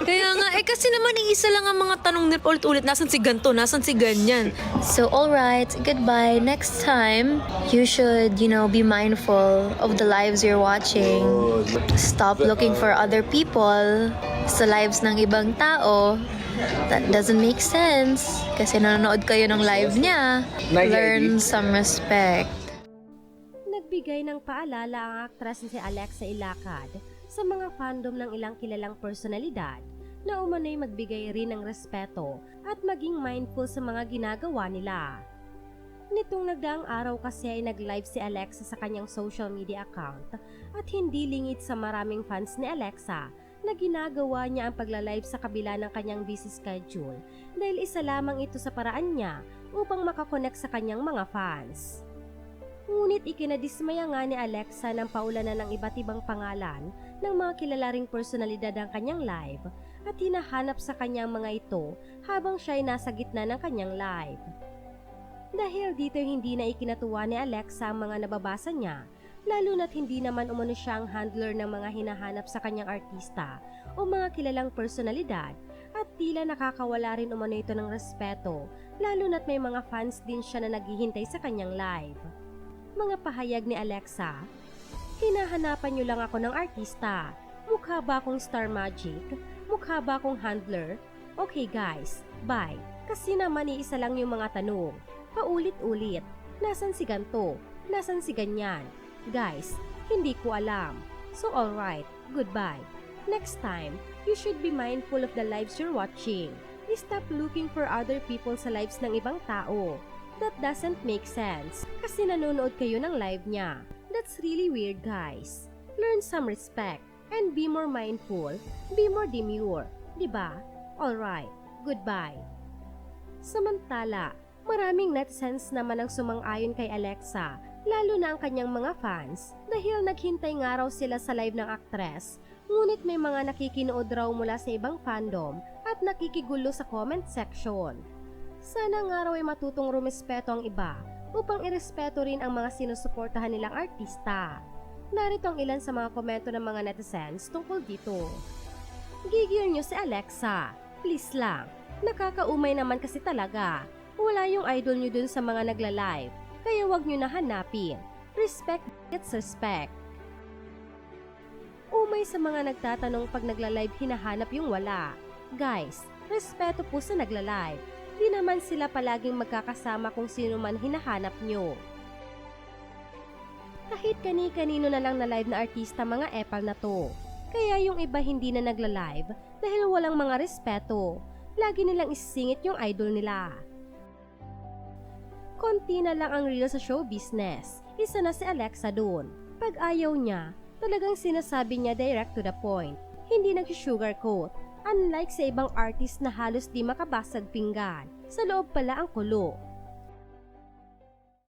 Kaya nga, eh kasi naman iisa lang ang mga tanong nila ulit-ulit. Nasaan si ganto? Nasaan si ganyan? So, alright, goodbye. Next time, you should, you know, be mindful of the lives you're watching. Stop looking for other people sa lives ng ibang tao. That doesn't make sense. Kasi nanonood kayo ng live niya. Learn some respect. Nagbigay ng paalala ang aktres na si Alexa Ilacad sa mga fandom ng ilang kilalang personalidad na umano'y magbigay rin ng respeto at maging mindful sa mga ginagawa nila. Nitong nagdaang araw kasi ay nag-live si Alexa sa kanyang social media account at hindi lingid sa maraming fans ni Alexa na ginagawa niya ang pagla-live sa kabila ng kanyang busy schedule dahil isa lamang ito sa paraan niya upang makakonect sa kanyang mga fans. Ngunit ikinadismaya nga ni Alexa ng paulanan ng iba't ibang pangalan ng mga kilalaring personalidad ang kanyang live at hinahanap sa kanyang mga ito habang siya ay nasa gitna ng kanyang live. Dahil dito hindi na ikinatuwa ni Alexa ang mga nababasa niya, lalo na't hindi naman umano siya ang handler ng mga hinahanap sa kanyang artista o mga kilalang personalidad at tila nakakawala rin umano ito ng respeto, lalo na't may mga fans din siya na naghihintay sa kanyang live mga pahayag ni Alexa. Hinahanapan niyo lang ako ng artista. Mukha ba akong star magic? Mukha ba akong handler? Okay guys, bye. Kasi naman iisa lang yung mga tanong. Paulit-ulit. Nasaan si ganto? Nasaan si ganyan? Guys, hindi ko alam. So alright, goodbye. Next time, you should be mindful of the lives you're watching. Stop looking for other people sa lives ng ibang tao. That doesn't make sense kasi nanonood kayo ng live niya. That's really weird guys. Learn some respect and be more mindful, be more demure, 'di ba? Alright, goodbye. Samantala, maraming netizens naman ang sumang-ayon kay Alexa, lalo na ang kanyang mga fans dahil naghintay nga raw sila sa live ng aktres, ngunit may mga nakikinood raw mula sa ibang fandom at nakikigulo sa comment section. Sana nga raw ay matutong rumespeto ang iba upang irespeto rin ang mga sinusuportahan nilang artista. Narito ang ilan sa mga komento ng mga netizens tungkol dito. Gigil nyo si Alexa. Please lang. Nakakaumay naman kasi talaga. Wala yung idol nyo dun sa mga nagla-live. Kaya wag nyo na hanapin. Respect gets respect. Umay sa mga nagtatanong pag nagla-live hinahanap yung wala. Guys, respeto po sa nagla-live. Di naman sila palaging magkakasama kung sino man hinahanap nyo. Kahit kani-kanino na lang na live na artista mga epal na to. Kaya yung iba hindi na nagla-live dahil walang mga respeto. Lagi nilang isisingit yung idol nila. Konti na lang ang real sa show business. Isa na si Alexa doon. Pag ayaw niya, talagang sinasabi niya direct to the point. Hindi nag-sugarcoat. Unlike sa ibang artist na halos di makabasag pinggan, sa loob pala ang kulo.